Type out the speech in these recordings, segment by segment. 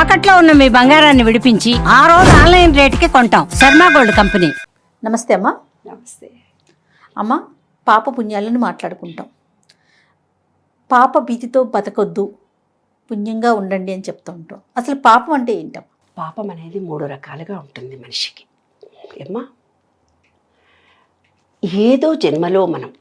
తాకట్లో ఉన్న మీ బంగారాన్ని విడిపించి ఆ రోజు ఆన్లైన్ రేటుకి కొంటాం. Sharma gold company. నమస్తే అమ్మా. నమస్తే. అమ్మ పాప పుణ్యాలను మాట్లాడుకుంటాం. పాప భీతితో బతకొద్దు పుణ్యంగా ఉండండి అని చెప్తూ ఉంటాం. అసలు పాపం అంటే ఏంటమ్మా? పాపం అనేది మూడు రకాలుగా ఉంటుంది మనిషికి. ఏమ్మా? ఏదో జన్మలో మనం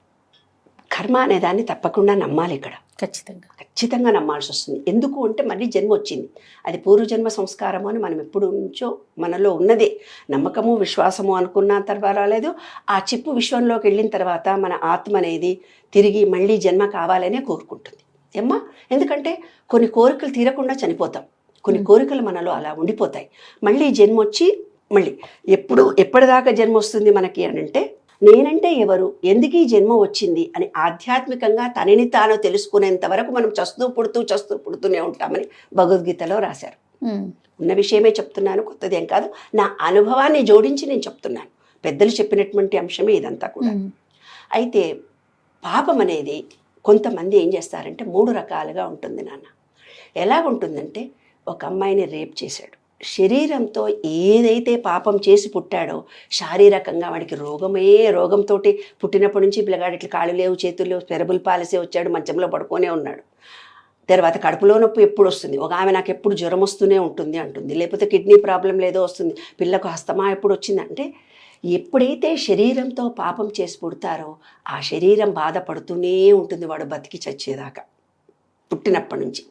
కర్మ అనే దాన్ని తప్పకుండా నమ్మాలి ఇక్కడ. ఖచ్చితంగా. ఖచ్చితంగా నమ్మాల్సి వస్తుంది. ఎందుకు అంటే మళ్ళీ జన్మ వచ్చింది. అది పూర్వజన్మ సంస్కారము అని మనం ఎప్పుడు నుంచో మనలో ఉన్నదే. నమ్మకము విశ్వాసము అనుకున్న తర్వాత లేదు ఆ చిప్పు విశ్వంలోకి వెళ్ళిన తర్వాత మన ఆత్మ అనేది తిరిగి మళ్ళీ జన్మ కావాలనే కోరుకుంటుంది. ఏమ్మా? ఎందుకంటే కొన్ని కోరికలు తీరకుండా చనిపోతాం. కొన్ని కోరికలు మనలో అలా ఉండిపోతాయి. మళ్ళీ జన్మ వచ్చి మళ్ళీ ఎప్పుడు ఎప్పటిదాకా జన్మ వస్తుంది మనకి అని అంటే నేనంటే ఎవరు? ఎందుకు ఈ జన్మ వచ్చింది? అని ఆధ్యాత్మికంగా తనని తాను తెలుసుకునేంత వరకు మనం చస్తూ పుడుతూ చస్తూ పుడుతూనే ఉంటామని భగవద్గీతలో రాశారు. ఉన్న విషయమే చెప్తున్నాను కొత్తది ఏం కాదు. నా అనుభవాన్ని జోడించి నేను చెప్తున్నాను. పెద్దలు చెప్పినటువంటి అంశమే ఇదంతా కూడా. అయితే పాపం అనేది కొంతమంది ఏం చేస్తారంటే మూడు రకాలుగా ఉంటుంది నాన్న. ఎలాగుంటుందంటే ఒక అమ్మాయిని రేప్ చేశాడు. శరీరంతో ఏదైతే పాపం చేసి పుట్టాడో శారీరకంగా వాడికి రోగమే రోగంతో పుట్టినప్పటి నుంచి పిల్లగాడు ఇట్లా కాళ్ళు లేవు చేతులు లేవు పెరబుల్ పాలసే వచ్చాడు మంచంలో పడుకొనే ఉన్నాడు. తర్వాత కడుపులో నొప్పి ఎప్పుడు వస్తుంది? ఒక ఆమె నాకు ఎప్పుడు జ్వరం వస్తూనే ఉంటుంది అంటుంది. లేకపోతే కిడ్నీ ప్రాబ్లం లేదో వస్తుంది. పిల్లకు హస్తమా ఎప్పుడు వచ్చింది? అంటే ఎప్పుడైతే శరీరంతో పాపం చేసి పుడతారో ఆ శరీరం బాధపడుతూనే ఉంటుంది వాడు బతికి చచ్చేదాకా. పుట్టినప్పటి నుంచి.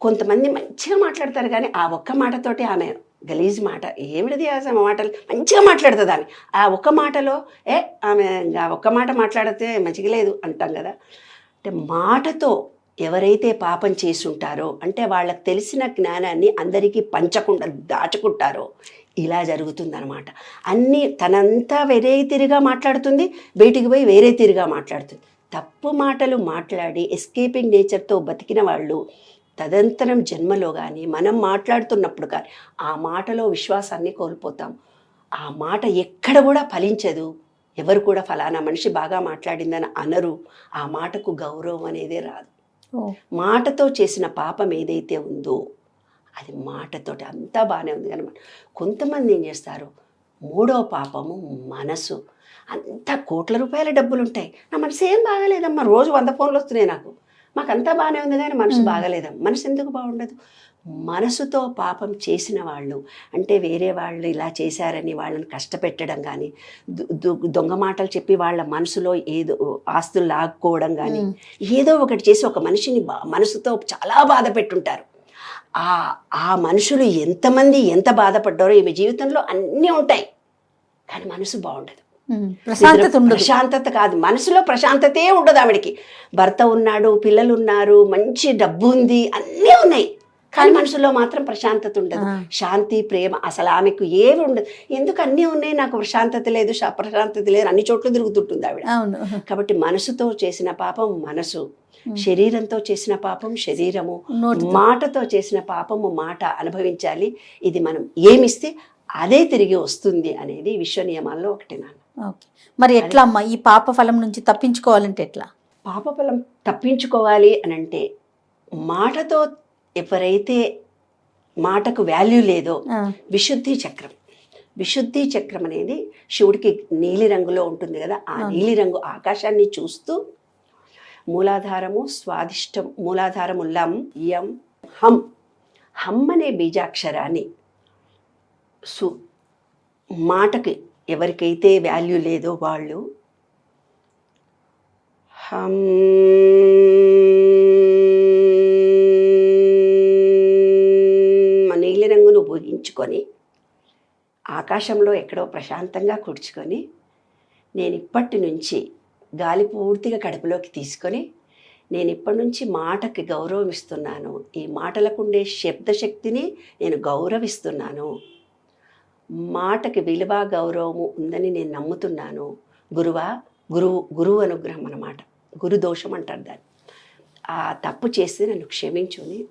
కొంతమంది మంచిగా మాట్లాడతారు కానీ ఆ ఒక్క మాటతోటి ఆమె గలీజ్ మాట ఏమిటిది ఆమె మాటలు? మంచిగా మాట్లాడుతుంది ఆమె. ఆ ఒక్క మాటలో ఏ ఆమె ఆ ఒక్క మాట మాట్లాడితే మంచిగా లేదు అంటాం కదా. అంటే మాటతో ఎవరైతే పాపం చేసి ఉంటారో అంటే వాళ్ళకి తెలిసిన జ్ఞానాన్ని అందరికీ పంచకుండా దాచుకుంటారో ఇలా జరుగుతుందనమాట అన్నీ తనంతా వేరే తిరిగా మాట్లాడుతుంది బయటికి పోయి వేరే తిరిగా మాట్లాడుతుంది. తప్పు మాటలు మాట్లాడి ఎస్కేపింగ్ నేచర్తో బతికిన వాళ్ళు తదంతరం జన్మలో కానీ మనం మాట్లాడుతున్నప్పుడు కానీ ఆ మాటలో విశ్వాసాన్ని కోల్పోతాం. ఆ మాట ఎక్కడ కూడా ఫలించదు. ఎవరు కూడా ఫలానా మనిషి బాగా మాట్లాడిందని అనరు. ఆ మాటకు గౌరవం అనేదే రాదు. మాటతో చేసిన పాపం ఏదైతే ఉందో అది మాటతోటి అంతా బాగానే ఉంది. కానీ కొంతమంది ఏం చేస్తారు? మూడో పాపము మనసు. అంతా కోట్ల రూపాయల డబ్బులు ఉంటాయి నా మనసు ఏం బాగాలేదమ్మా. రోజు వంద ఫోన్లు వస్తున్నాయి నాకు. మాకు అంతా బాగానే ఉంది కానీ మనసు మ్మ్. బాగాలేదమ్మా. మనసు ఎందుకు బాగుండదు? మనసుతో పాపం చేసిన వాళ్ళు అంటే వేరే వాళ్ళు ఇలా చేశారని వాళ్ళని కష్టపెట్టడం కానీ దు- దు- దొంగ మాటలు చెప్పి వాళ్ళ మనసులో ఏదో ఆస్తులు లాక్కోవడం కానీ ఏదో ఒకటి చేసి ఒక మనిషిని బా- మనసుతో చాలా బాధ పెట్టుంటారు. ఆ ఆ మనుషులు ఎంతమంది ఎంత బాధపడ్డారో ఈమె జీవితంలో అన్నీ ఉంటాయి. కానీ మనసు బాగుండదు. ప్రశాంతత ఉండదు. ప్రశాంతత కాదు. మనసులో ప్రశాంతతే ఉండదు ఆవిడకి. భర్త ఉన్నాడు పిల్లలు ఉన్నారు మంచి డబ్బు ఉంది అన్నీ ఉన్నాయి. కానీ మనసులో మాత్రం ప్రశాంతత ఉండదు. శాంతి ప్రేమ అసలు ఆమెకు ఏమి ఉండదు. ఎందుకు అన్నీ ఉన్నాయి? నాకు ప్రశాంతత లేదు ప్రశాంతత లేదు అన్ని చోట్ల తిరుగుతుంటుంది ఆవిడ. కాబట్టి మనసుతో చేసిన పాపం మనసు. శరీరంతో చేసిన పాపం శరీరము. మాటతో చేసిన పాపము మాట అనుభవించాలి. ఇది మనం ఏమిస్తే అదే తిరిగి వస్తుంది అనేది విశ్వ నియమాల్లో ఒకటి నాన్న. ఓకే. మరి ఎట్లా అమ్మా? ఈ పాప ఫలం నుంచి తప్పించుకోవాలంటే ఎట్లా? పాపఫలం తప్పించుకోవాలి అని అంటే మాటతో ఎవరైతే మాటకు వాల్యూ లేదో విశుద్ధి చక్రం. విశుద్ధి చక్రం అనేది శివుడికి నీలి రంగులో ఉంటుంది కదా ఆ అవును. నీలి రంగు ఆకాశాన్ని చూస్తూ మూలాధారము స్వాదిష్టం మూలాధారము లం యం హం. హం అనే బీజాక్షరాన్ని సు మాటకి ఎవరికైతే వాల్యూ లేదో వాళ్ళు. హం. నీలి రంగును ఊహించుకొని ఆకాశంలో ఎక్కడో ప్రశాంతంగా కూర్చుకొని నేను ఇప్పటి నుంచి గాలి పూర్తిగా కడుపులోకి తీసుకొని నేను ఇప్పటి నుంచి మాటకి గౌరవం ఇస్తున్నాను. ఈ మాటలకు ఉండే శబ్దశక్తిని నేను గౌరవిస్తున్నాను. మాటకి విలువ గౌరవము ఉందని నేను నమ్ముతున్నాను. గురువా గురువు గురువు అనుగ్రహం అన్నమాట. గురు దోషం అంటారు దాన్ని. ఆ తప్పు చేస్తే నన్ను క్షమించుని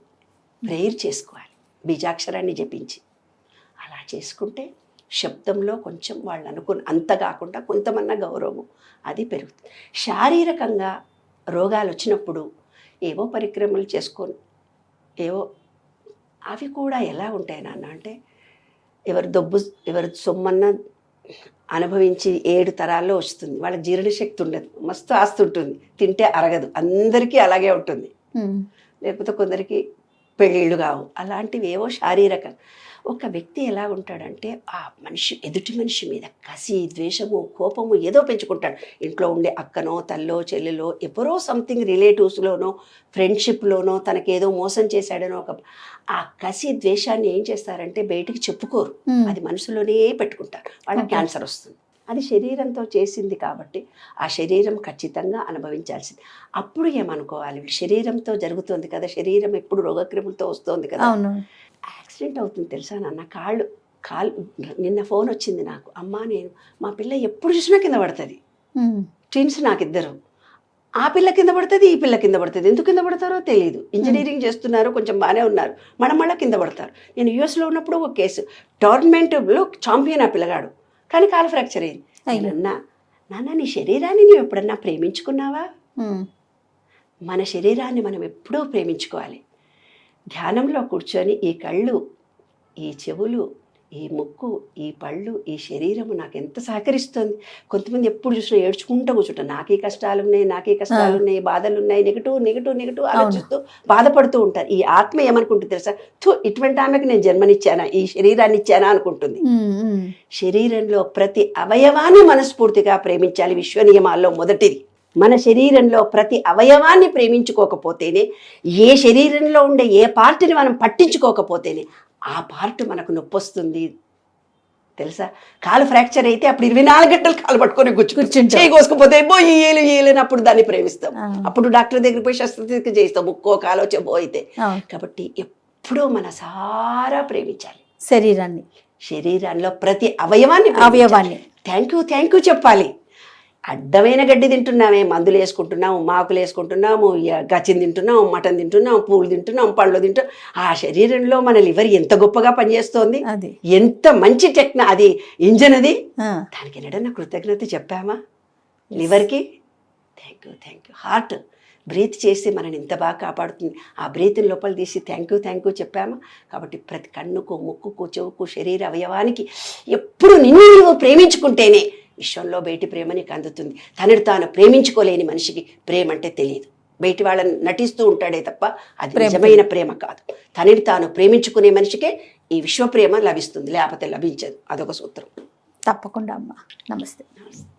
ప్రేయర్ చేసుకోవాలి. బీజాక్షరాన్ని జపించి. అలా చేసుకుంటే శబ్దంలో కొంచెం వాళ్ళు అనుకున్న అంత కాకుండా కొంతమన్నా గౌరవం అది పెరుగుతుంది. శారీరకంగా రోగాలు వచ్చినప్పుడు ఏవో పరిక్రమలు చేసుకొని ఏవో అవి కూడా ఎలా ఉంటాయి నాన్న అంటే ఎవరి దొబ్బు ఎవరి సొమ్మన్న అనుభవించి ఏడు తరాల్లో వస్తుంది. వాళ్ళకి జీర్ణశక్తి ఉండదు. మస్తు ఆస్తి ఉంటుంది. తింటే అరగదు. అందరికీ అలాగే ఉంటుంది. లేకపోతే కొందరికి పెళ్ళిళ్ళు కావు. అలాంటివి ఏవో శారీరక ఒక వ్యక్తి ఎలా ఉంటాడంటే ఆ మనిషి ఎదుటి మనిషి మీద కసి ద్వేషము కోపము ఏదో పెంచుకుంటాడు. ఇంట్లో ఉండే అక్కనో తల్లో చెల్లెలో ఎవరో సంథింగ్ రిలేటివ్స్లోనో ఫ్రెండ్షిప్లోనో తనకేదో మోసం చేశాడనో ఒక ఆ కసి ద్వేషాన్ని ఏం చేస్తారంటే బయటికి చెప్పుకోరు. అది మనసులోనే పెట్టుకుంటారు. వాళ్ళకి. క్యాన్సర్ వస్తుంది. అది శరీరంతో చేసింది కాబట్టి ఆ శరీరం ఖచ్చితంగా అనుభవించాల్సింది. అప్పుడు ఏమనుకోవాలి? శరీరంతో జరుగుతుంది కదా శరీరం ఎప్పుడు రోగక్రిములతో వస్తుంది కదా. యాక్సిడెంట్ అవుతుంది తెలుసా నాన్న? కాళ్ళు కాళ్ళు నిన్న ఫోన్ వచ్చింది నాకు. అమ్మా నేను మా పిల్ల ఎప్పుడు చూసినా కింద పడుతుంది. ట్విన్స్ నాకు ఇద్దరు ఆ పిల్ల కింద పడుతుంది ఈ పిల్ల కింద పడుతుంది. ఎందుకు కింద పడతారో తెలియదు ఇంజనీరింగ్ చేస్తున్నారు కొంచెం బాగానే ఉన్నారు. మనం మళ్ళీ కింద పడతారు. నేను యూఎస్లో ఉన్నప్పుడు ఒక కేసు. టోర్నమెంట్లో ఛాంపియన్ ఆ పిల్లగాడు. కానీ కాలు ఫ్రాక్చర్ అయింది. అన్నా నాన్న నీ శరీరాన్ని నువ్వు ఎప్పుడన్నా ప్రేమించుకున్నావా? మన శరీరాన్ని మనం ఎప్పుడూ ప్రేమించుకోవాలి. ధ్యానంలో కూర్చొని ఈ కళ్ళు ఈ చెవులు ఈ ముక్కు ఈ పళ్ళు ఈ శరీరము నాకు ఎంత సహకరిస్తుంది. కొంతమంది ఎప్పుడు చూసినా ఏడ్చుకుంటూ కూర్చుంటారు. నాకే కష్టాలు ఉన్నాయి నాకే కష్టాలు. ఉన్నాయి బాధలు ఉన్నాయి నెగిటివ్ నెగిటివ్ నెగిటివ్ ఆలోచిస్తూ బాధపడుతూ ఉంటారు. ఈ ఆత్మ ఏమనుకుంటుంది తెలుసా? థూ ఇటువంటి ఆమెకు నేను జన్మనిచ్చానా? ఈ శరీరాన్ని ఇచ్చానా అనుకుంటుంది శరీరంలో ప్రతి అవయవాన్ని మనస్ఫూర్తిగా ప్రేమించాలి. విశ్వ నియమాల్లో మొదటిది. మన శరీరంలో ప్రతి అవయవాన్ని ప్రేమించుకోకపోతేనే ఏ శరీరంలో ఉండే ఏ పార్ట్ని మనం పట్టించుకోకపోతేనే ఆ పార్ట్ మనకు నొప్పి వస్తుంది తెలుసా? కాలు ఫ్రాక్చర్ అయితే అప్పుడు ఇరవై నాలుగు గంటలు కాలు పట్టుకొని కూర్చుంటాం. చేయి కోసుకుపోతే పోయి ఏలు ఏలేని అప్పుడు దాన్ని ప్రేమిస్తాం. అప్పుడు డాక్టర్ దగ్గర పోయి శస్త్రచికిత్స చేస్తాం ముక్కో కాలో చెబో అయితే. కాబట్టి ఎప్పుడూ మన సారా ప్రేమించాలి. శరీరాన్ని. శరీరాల్లో ప్రతి అవయవాన్ని అవయవాన్ని. థ్యాంక్ యూ థ్యాంక్ యూ చెప్పాలి. అడ్డమైన గడ్డి తింటున్నామే. మందులు వేసుకుంటున్నాము మాకులు వేసుకుంటున్నాము గచ్చిని తింటున్నాము మటన్ తింటున్నాము పూలు తింటున్నాము పళ్ళు తింటున్నాం ఆ శరీరంలో మన లివర్ ఎంత గొప్పగా పనిచేస్తోంది? అది. ఎంత మంచి టెక్న అది ఇంజన్ అది దానికి ఎన్నడన్నా కృతజ్ఞత చెప్పామా? లివర్కి? Thank you thank you heart breath చేసి మనని ఎంత బాగా కాపాడుతుంది. ఆ బ్రీత్ లోపల తీసి థ్యాంక్ యూ థ్యాంక్ యూ చెప్పామా? కాబట్టి ప్రతి కన్నుకు ముక్కుకు చెవుకు శరీర అవయవానికి ఎప్పుడు నిన్ను నీవు ప్రేమించుకుంటేనే విశ్వంలో బయటి ప్రేమ నీకు అందుతుంది. తనని తాను ప్రేమించుకోలేని మనిషికి ప్రేమ అంటే తెలియదు. బయటి వాళ్ళని నటిస్తూ ఉంటాడే తప్ప అది నిజమైన ప్రేమ కాదు. తనని తాను ప్రేమించుకునే మనిషికే ఈ విశ్వ ప్రేమ లభిస్తుంది లేకపోతే లభించదు. అదొక సూత్రం. తప్పకుండా అమ్మా. నమస్తే. నమస్తే.